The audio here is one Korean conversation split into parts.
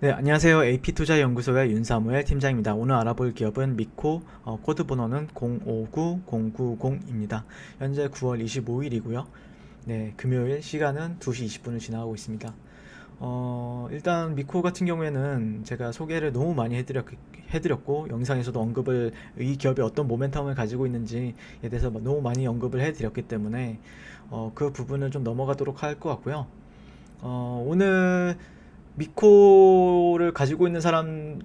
네, 안녕하세요. AP투자연구소의 윤사무엘 팀장입니다. 오늘 알아볼 기업은 미코, 어, 코드 번호는 059090입니다. 현재 9월 25일이고요. 네, 금요일 시간은 2시 20분을 지나가고 있습니다. 어, 일단 미코 같은 경우에는 제가 소개를 너무 많이 해드렸, 해드렸고 영상에서도 언급을 이 기업이 어떤 모멘텀을 가지고 있는지에 대해서 너무 많이 언급을 해드렸기 때문에 어, 그 부분을 좀 넘어가도록 할 것 같고요. 어, 오늘 미코를 가지고 있는 사람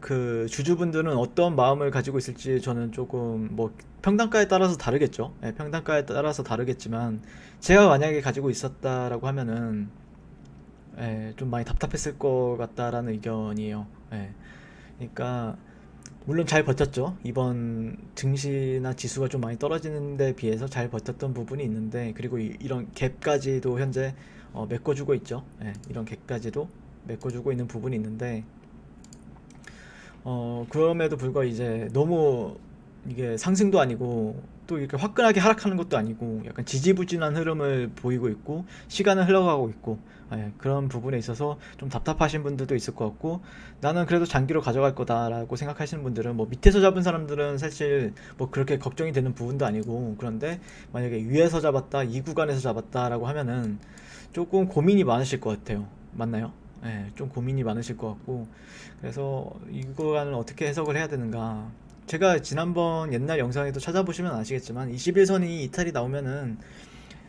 그 주주분들은 어떤 마음을 가지고 있을지 저는 조금 뭐 평단가에 따라서 다르겠죠. 예, 평단가에 따라서 다르겠지만 제가 만약에 가지고 있었다라고 하면은 예, 좀 많이 답답했을 것 같다라는 의견이에요. 예. 그러니까 물론 잘 버텼죠. 이번 증시나 지수가 좀 많이 떨어지는 데 비해서 잘 버텼던 부분이 있는데 그리고 이, 런 갭까지도 현재 어, 메꿔주고 있죠. 예, 이런 갭까지도 메꿔주고 있는 부분이 있는데 어, 그럼에도 불구하고 이제 너무 이게 상승도 아니고 또 이렇게 화끈하게 하락하는 것도 아니고 약간 지지부진한 흐름을 보이고 있고 시간은 흘러가고 있고 예, 그런 부분에 있어서 좀 답답하신 분들도 있을 것 같고 나는 그래도 장기로 가져갈 거다라고 생각하시는 분들은 뭐 밑에서 잡은 사람들은 사실 뭐 그렇게 걱정이 되는 부분도 아니고 그런데 만약에 위에서 잡았다 이 구간에서 잡았다라고 하면은 조금 고민이 많으실 것 같아요 맞나요? 예, 좀 고민이 많으실 것 같고 그래서 이 구간을 어떻게 해석을 해야 되는가 제가 지난번 옛날 영상에도 찾아보시면 아시겠지만 21선이 이탈이 나오면은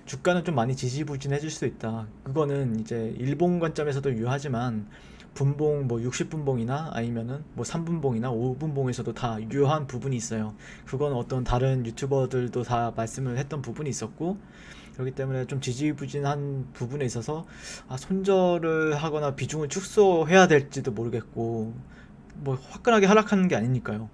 주가는 좀 많이 지지부진해질 수도 있다. 그거는 이제 일본 관점에서도 유효하지만 분봉 뭐 60분봉이나 아니면은 뭐 3분봉이나 5분봉에서도 다 유효한 부분이 있어요. 그건 어떤 다른 유튜버들도 다 말씀을 했던 부분이 있었고 그렇기 때문에 좀 지지부진한 부분에 있어서 아, 손절을 하거나 비중을 축소해야 될지도 모르겠고 뭐 화끈하게 하락하는 게 아니니까요.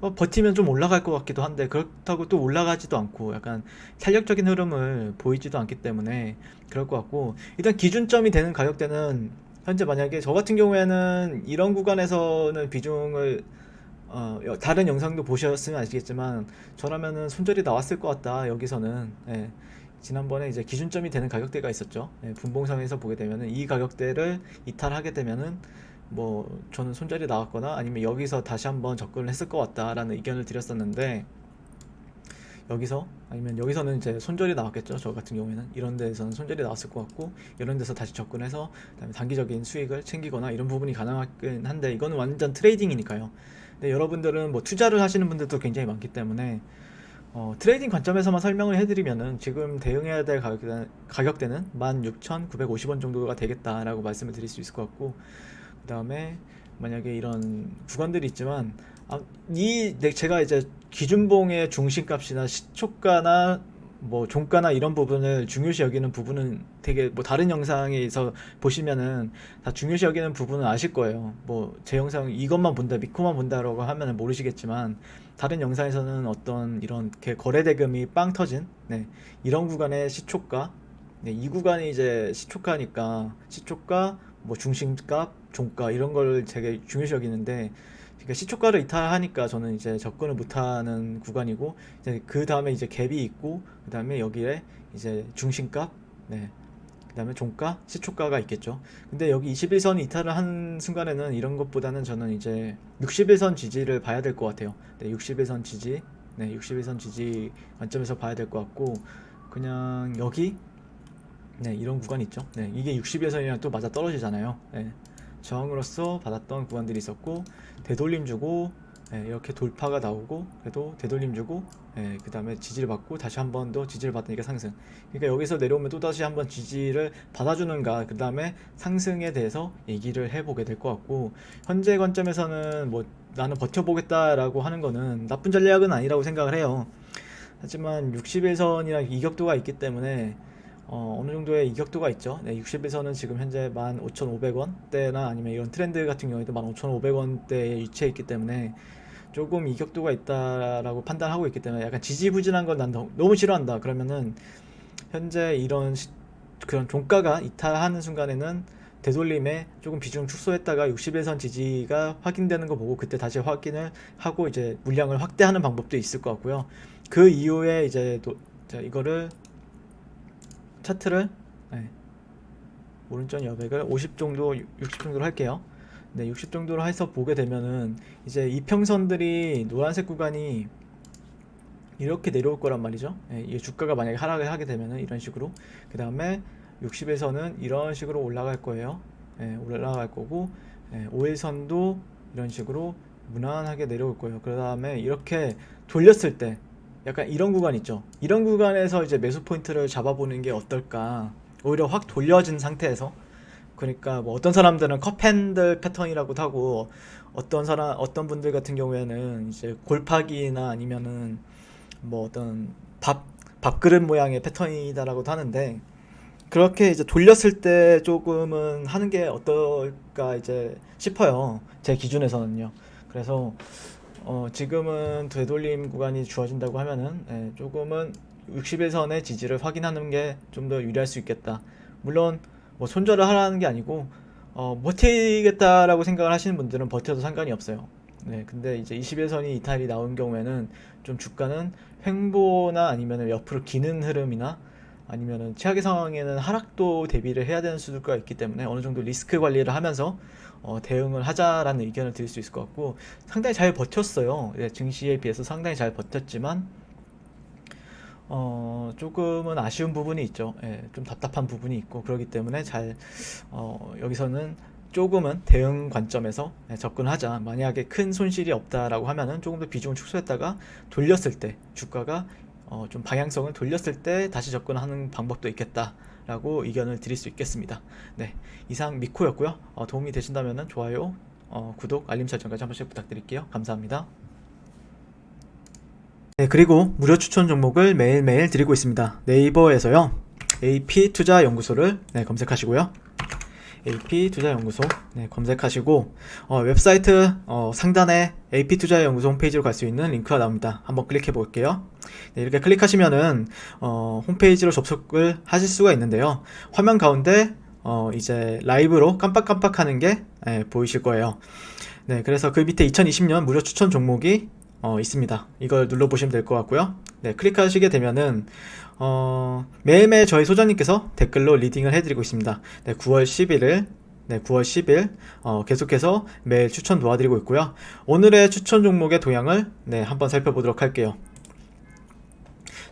어, 버티면 좀 올라갈 것 같기도 한데 그렇다고 또 올라가지도 않고 약간 탄력적인 흐름을 보이지도 않기 때문에 그럴 것 같고 일단 기준점이 되는 가격대는 현재 만약에 저 같은 경우에는 이런 구간에서는 비중을 어, 여- 다른 영상도 보셨으면 아시겠지만 저라면은 손절이 나왔을 것 같다 여기서는 예. 지난번에 이제 기준점이 되는 가격대가 있었죠 예, 분봉상에서 보게 되면은 이 가격대를 이탈하게 되면은 뭐 저는 손절이 나왔거나 아니면 여기서 다시 한번 접근을 했을 것 같다라는 의견을 드렸었는데 여기서 아니면 여기서는 이제 손절이 나왔겠죠. 저 같은 경우에는. 이런 데에서는 손절이 나왔을 것 같고 이런 데서 다시 접근해서 그다음에 단기적인 수익을 챙기거나 이런 부분이 가능하긴 한데 이거는 완전 트레이딩이니까요. 근데 여러분들은 뭐 투자를 하시는 분들도 굉장히 많기 때문에 어, 트레이딩 관점에서만 설명을 해드리면은 지금 대응해야 될 가격대, 가격대는 16,950원 정도가 되겠다라고 말씀을 드릴 수 있을 것 같고 그 다음에 만약에 이런 구간들이 있지만 아, 이 네, 제가 이제 기준봉의 중심값이나 시초가나 뭐 종가나 이런 부분을 중요시 여기는 부분은 되게 뭐 다른 영상에서 보시면은 다 중요시 여기는 부분은 아실 거예요. 뭐 제 영상 이것만 본다, 미코만 본다라고 하면은 모르시겠지만 다른 영상에서는 어떤 이런 게 거래 대금이 빵 터진 네, 이런 구간의 시초가 네, 이 구간이 이제 시초가니까 시초가 뭐 중심값, 종가 이런 걸 되게 중요시 여기는데 그러니까 시초가를 이탈하니까 저는 이제 접근을 못하는 구간이고 이제 그 다음에 이제 갭이 있고 그 다음에 여기에 이제 중심값, 네, 그 다음에 종가, 시초가가 있겠죠. 근데 여기 21선 이탈을 한 순간에는 이런 것보다는 저는 이제 61선 지지를 봐야 될 것 같아요. 네, 61선 지지, 네, 61선 지지 관점에서 봐야 될 것 같고 그냥 여기 네, 이런 구간 있죠. 네, 이게 61선이랑 또 맞아 떨어지잖아요. 네, 저항으로서 받았던 구간들이 있었고 되돌림 주고 네, 이렇게 돌파가 나오고 그래도 되돌림 주고 네, 그 다음에 지지를 받고 다시 한 번 더 지지를 받으니까 상승. 그러니까 여기서 내려오면 또 다시 한 번 지지를 받아주는가 그 다음에 상승에 대해서 얘기를 해보게 될 것 같고 현재 관점에서는 뭐 나는 버텨보겠다라고 하는 거는 나쁜 전략은 아니라고 생각을 해요. 하지만 61선이랑 이격도가 있기 때문에 어, 어느 정도의 이격도가 있죠. 네, 60에서는 지금 현재 15,500원대나 아니면 이런 트렌드 같은 경우에도 15,500원대에 위치해 있기 때문에 조금 이격도가 있다라고 판단하고 있기 때문에 약간 지지부진한 건난 너무 싫어한다. 그러면은 현재 이런 시- 그런 종가가 이탈하는 순간에는 되돌림에 조금 비중 축소했다가 60일선 지지가 확인되는 거 보고 그때 다시 확인을 하고 이제 물량을 확대하는 방법도 있을 것 같고요. 그 이후에 이제 또 자, 이거를 차트를 네. 오른쪽 여백을 50 정도, 60 정도로 할게요. 네, 60 정도로 해서 보게 되면은 이제 이평선들이 노란색 구간이 이렇게 내려올 거란 말이죠. 예, 이 주가가 만약에 하락을 하게 되면은 이런 식으로 그 다음에 60에서는 이런 식으로 올라갈 거예요. 예, 올라갈 거고 예, 5일선도 이런 식으로 무난하게 내려올 거예요. 그 다음에 이렇게 돌렸을 때 약간 이런 구간 있죠. 이런 구간에서 이제 매수 포인트를 잡아보는 게 어떨까. 오히려 확 돌려진 상태에서 그러니까 뭐 어떤 사람들은 컵핸들 패턴이라고 하고 어떤 사람 어떤 분들 같은 경우에는 이제 골파기나 아니면은 뭐 어떤 밥 밥그릇 모양의 패턴이다라고도 하는데 그렇게 이제 돌렸을 때 조금은 하는 게 어떨까 이제 싶어요. 제 기준에서는요. 그래서 어 지금은 되돌림 구간이 주어진다고 하면은 예, 조금은 60일선의 지지를 확인하는 게 좀 더 유리할 수 있겠다. 물론 뭐 손절을 하라는 게 아니고 어 버티겠다라고 생각을 하시는 분들은 버텨도 상관이 없어요. 네, 근데 이제 21선이 이탈이 나온 경우에는 좀 주가는 횡보나 아니면 옆으로 기는 흐름이나 아니면은 최악의 상황에는 하락도 대비를 해야 되는 수가 있기 때문에 어느 정도 리스크 관리를 하면서 어, 대응을 하자라는 의견을 드릴 수 있을 것 같고 상당히 잘 버텼어요. 예, 증시에 비해서 상당히 잘 버텼지만 어, 조금은 아쉬운 부분이 있죠. 예, 좀 답답한 부분이 있고 그렇기 때문에 잘 어, 여기서는 조금은 대응 관점에서 예, 접근하자. 만약에 큰 손실이 없다라고 하면은 조금 더 비중을 축소했다가 돌렸을 때 주가가 어, 좀 방향성을 돌렸을 때 다시 접근하는 방법도 있겠다 라고 의견을 드릴 수 있겠습니다. 네, 이상 미코였고요. 어, 도움이 되신다면 좋아요, 어, 구독, 알림 설정까지 한 번씩 부탁드릴게요. 감사합니다. 네, 그리고 무료 추천 종목을 매일매일 드리고 있습니다. 네이버에서요. AP 투자 연구소를 네, 검색하시고요. AP 투자 연구소 네, 검색하시고 어, 웹사이트 어, 상단에 AP 투자 연구소 홈페이지로 갈 수 있는 링크가 나옵니다. 한번 클릭해 볼게요. 네, 이렇게 클릭하시면은 어, 홈페이지로 접속을 하실 수가 있는데요. 화면 가운데 어, 이제 라이브로 깜빡깜빡하는 게 네, 보이실 거예요. 네, 그래서 그 밑에 2020년 무료 추천 종목이 어, 있습니다. 이걸 눌러보시면 될 것 같고요. 네, 클릭하시게 되면은, 어, 매일매일 저희 소장님께서 댓글로 리딩을 해드리고 있습니다. 네, 9월 11일, 네, 9월 10일, 어, 계속해서 매일 추천 도와드리고 있고요. 오늘의 추천 종목의 도형을, 네, 한번 살펴보도록 할게요.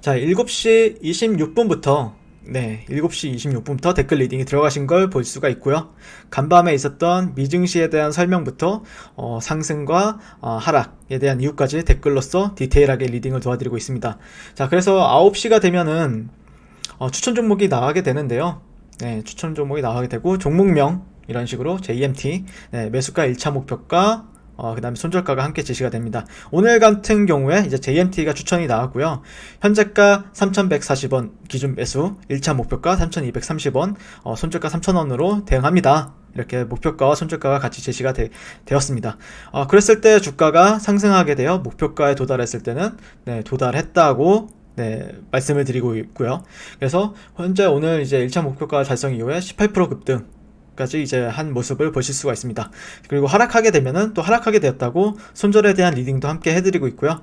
자, 7시 26분부터 네, 7시 26분부터 댓글 리딩이 들어가신 걸 볼 수가 있고요. 간밤에 있었던 미증시에 대한 설명부터 어, 상승과 어, 하락에 대한 이유까지 댓글로서 디테일하게 리딩을 도와드리고 있습니다. 자, 그래서 9시가 되면은 어, 추천 종목이 나가게 되는데요. 네, 추천 종목이 나가게 되고 종목명 이런 식으로 JMT 네, 매수가 1차 목표가 어, 그 다음에 손절가가 함께 제시가 됩니다. 오늘 같은 경우에 이제 JMT가 추천이 나왔고요. 현재가 3,140원 기준 매수, 1차 목표가 3,230원, 어, 손절가 3,000원으로 대응합니다. 이렇게 목표가와 손절가가 같이 제시가 되, 었습니다 어, 그랬을 때 주가가 상승하게 되어 목표가에 도달했을 때는 네, 도달했다고 네, 말씀을 드리고 있고요. 그래서 현재 오늘 이제 1차 목표가 달성 이후에 18% 급등 까지 이제 한 모습을 보실 수가 있습니다. 그리고 하락하게 되면은 또 하락하게 되었다고 손절에 대한 리딩도 함께 해드리고 있고요.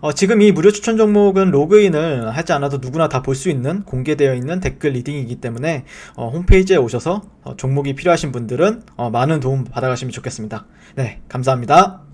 어, 지금 이 무료 추천 종목은 로그인을 하지 않아도 누구나 다 볼 수 있는 공개되어 있는 댓글 리딩이기 때문에 어, 홈페이지에 오셔서 어, 종목이 필요하신 분들은 어, 많은 도움 받아가시면 좋겠습니다. 네, 감사합니다.